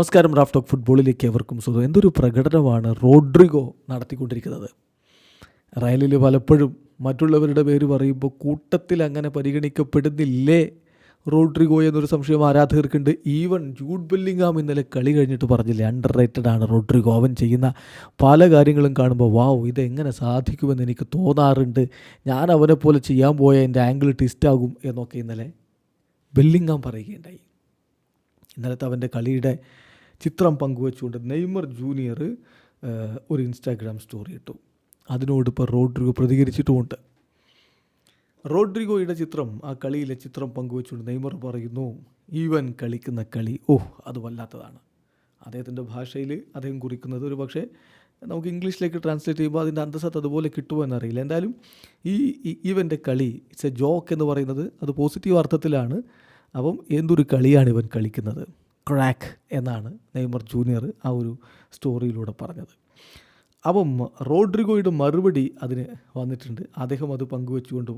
നമസ്കാരം Raf talk ഫുട്ബോളിലേക്ക് എവർക്കും സുഖം എന്തൊരു പ്രകടനമാണ് റോഡ്രിഗോ നടത്തിക്കൊണ്ടിരിക്കുന്നത്. റയലിൽ പലപ്പോഴും മറ്റുള്ളവരുടെ പേര് പറയുമ്പോൾ കൂട്ടത്തിൽ അങ്ങനെ പരിഗണിക്കപ്പെടുന്നില്ലേ? റോഡ്രിഗോ എന്നൊരു സംശയം ആരാധകർക്കുണ്ട്. ഈവൻ ജൂഡ് ബെല്ലിങ്ങാം ഇന്നലെ കളി കഴിഞ്ഞിട്ട് പറഞ്ഞില്ലേ അണ്ടർ റേറ്റഡ് ആണ് റോഡ്രിഗോ. അവൻ ചെയ്യുന്ന പല കാര്യങ്ങളും കാണുമ്പോൾ വാവ് ഇതെങ്ങനെ സാധിക്കുമെന്ന് എനിക്ക് തോന്നാറുണ്ട്. ഞാൻ അവനെ പോലെ ചെയ്യാൻ പോയ എന്റെ ആംഗിൾ ട്വിസ്റ്റാകും എന്നൊക്കെ ഇന്നലെ ബെല്ലിങ്ങാം പറയുകയുണ്ടായി. ഇന്നലത്തെ അവന്റെ കളിയുടെ ചിത്രം പങ്കുവച്ചുകൊണ്ട് നെയ്മർ ജൂനിയർ ഒരു ഇൻസ്റ്റാഗ്രാം സ്റ്റോറി ഇട്ടു. അതിനോട് ഇപ്പോൾ റോഡ്രിഗോ പ്രതികരിച്ചിട്ടുമുണ്ട്. റോഡ്രിഗോയുടെ ചിത്രം ആ കളിയിലെ ചിത്രം പങ്കുവച്ചുകൊണ്ട് നെയ്മർ പറയുന്നു ഈവൻ കളിക്കുന്ന കളി ഓഹ് അത് വല്ലാത്തതാണ്. അദ്ദേഹത്തിന്റെ ഭാഷയിൽ അദ്ദേഹം കുറിക്കുന്നത് ഒരു പക്ഷേ നമുക്ക് ഇംഗ്ലീഷിലേക്ക് ട്രാൻസ്ലേറ്റ് ചെയ്യുമ്പോൾ അതിന്റെ അന്തസ്സത്ത് അതുപോലെ കിട്ടുമോ എന്നറിയില്ല. എന്തായാലും ഈ ഈ- ഇവന്റെ കളി ഇറ്റ്സ് എ ജോക്ക് എന്ന് പറയുന്നത് അത് പോസിറ്റീവ് അർത്ഥത്തിലാണ്. അപ്പം എന്തൊരു കളിയാണ് ഇവൻ കളിക്കുന്നത്? ക്രാക്ക് എന്നാണ് നെയ്മർ ജൂനിയർ ആ ഒരു സ്റ്റോറിയിലൂടെ പറഞ്ഞത്. അപ്പം റോഡ്രിഗോയുടെ മറുപടി അതിന് വന്നിട്ടുണ്ട്. അദ്ദേഹം അത് പങ്കുവെച്ചുകൊണ്ട്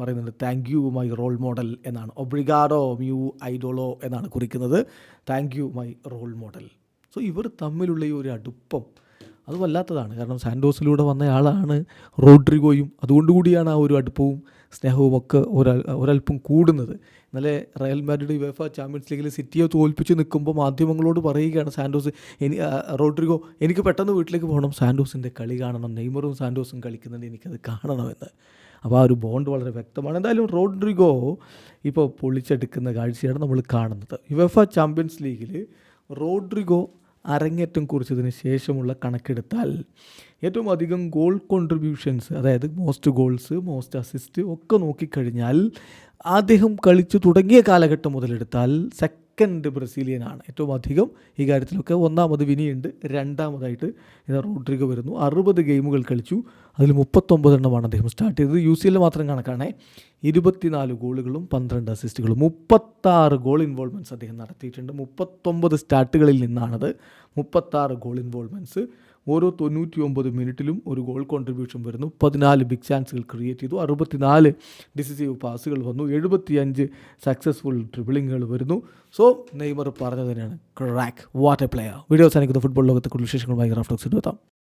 പറയുന്നുണ്ട് thank you my role model എന്നാണ്. ഒബ്രിഗാഡോ മ്യൂ ഐഡോളോ എന്നാണ് കുറിക്കുന്നത്. Thank you my role model so ഇവർ തമ്മിലുള്ള ഈ ഒരു അടുപ്പം അത് വല്ലാത്തതാണ്. കാരണം സാൻഡോസിലൂടെ വന്നയാളാണ് റോഡ്രിഗോയും. അതുകൊണ്ടുകൂടിയാണ് ആ ഒരു അടുപ്പവും. സ്നേഹവും ഒക്കെ ഒരാൾ ഒരല്പം കൂടുന്നത്. ഇന്നലെ റയൽ മാഡ്രിഡ് യുവേഫ ചാമ്പ്യൻസ് ലീഗിൽ സിറ്റിയെ തോൽപ്പിച്ച് നിൽക്കുമ്പോൾ മാധ്യമങ്ങളോട് പറയുകയാണ് സാൻഡോസ് എനി റോഡ്രിഗോ എനിക്ക് പെട്ടെന്ന് വീട്ടിലേക്ക് പോകണം. സാൻഡോസിന്റെ കളി കാണണം. നെയ്മറും സാൻഡോസും കളിക്കുന്നുണ്ട്. എനിക്കത് കാണണമെന്ന്. അപ്പോൾ ആ ഒരു ബോണ്ട് വളരെ വ്യക്തമാണ്. എന്തായാലും റോഡ്രിഗോ ഇപ്പോൾ പൊളിച്ചെടുക്കുന്ന കാഴ്ചയാണ് നമ്മൾ കാണുന്നത്. യുവേഫ ചാമ്പ്യൻസ് ലീഗിൽ റോഡ്രിഗോ അരങ്ങേറ്റം കുറിച്ചതിന് ശേഷമുള്ള കണക്കെടുത്താൽ ഏറ്റവും അധികം ഗോൾ കോൺട്രിബ്യൂഷൻസ് അതായത് മോസ്റ്റ് ഗോൾസ് മോസ്റ്റ് അസിസ്റ്റ് ഒക്കെ നോക്കിക്കഴിഞ്ഞാൽ അദ്ദേഹം കളിച്ചു തുടങ്ങിയ കാലഘട്ടം മുതലെടുത്താൽ സെക്കൻഡ് ബ്രസീലിയനാണ് ഏറ്റവും അധികം ഈ കാര്യത്തിലൊക്കെ ഒന്നാമത് വിനിയുണ്ട് രണ്ടാമതായിട്ട് ഇത് റോഡ്രിഗോ വരുന്നു. അറുപത് ഗെയിമുകൾ കളിച്ചു. അതിൽ മുപ്പത്തൊമ്പതെണ്ണമാണ് അദ്ദേഹം സ്റ്റാർട്ട് ചെയ്തത്. യു സി എല്ലിൽ മാത്രം കണക്കാണേ. ഇരുപത്തിനാല് ഗോളുകളും പന്ത്രണ്ട് അസിസ്റ്റുകളും മുപ്പത്താറ് ഗോൾ ഇൻവോൾവ്മെന്റ്സ് അദ്ദേഹം നടത്തിയിട്ടുണ്ട്. മുപ്പത്തൊമ്പത് സ്റ്റാർട്ടുകളിൽ നിന്നാണത് മുപ്പത്താറ് ഗോൾ ഇൻവോൾവ്മെന്റ്സ് ഓരോ തൊണ്ണൂറ്റി ഒമ്പത് മിനിറ്റിലും ഒരു ഗോൾ കോൺട്രിബ്യൂഷൻ വരുന്നു. പതിനാല് ബിഗ് ചാൻസുകൾ ക്രിയേറ്റ് ചെയ്തു. അറുപത്തിനാല് ഡിസിസീവ് പാസുകൾ വന്നു. എഴുപത്തിയഞ്ച് സക്സസ്ഫുൾ ട്രിബിളിങ്ങുകൾ വരുന്നു. സോ നെയ്മർ പറഞ്ഞു തന്നെയാണ്. Crack what a player video അനുക്കുന്ന football ലോകത്തെ കൂടുതൽ വിശേഷങ്ങളുമായി റാഫ്റ്റോക്സ് എത്താം.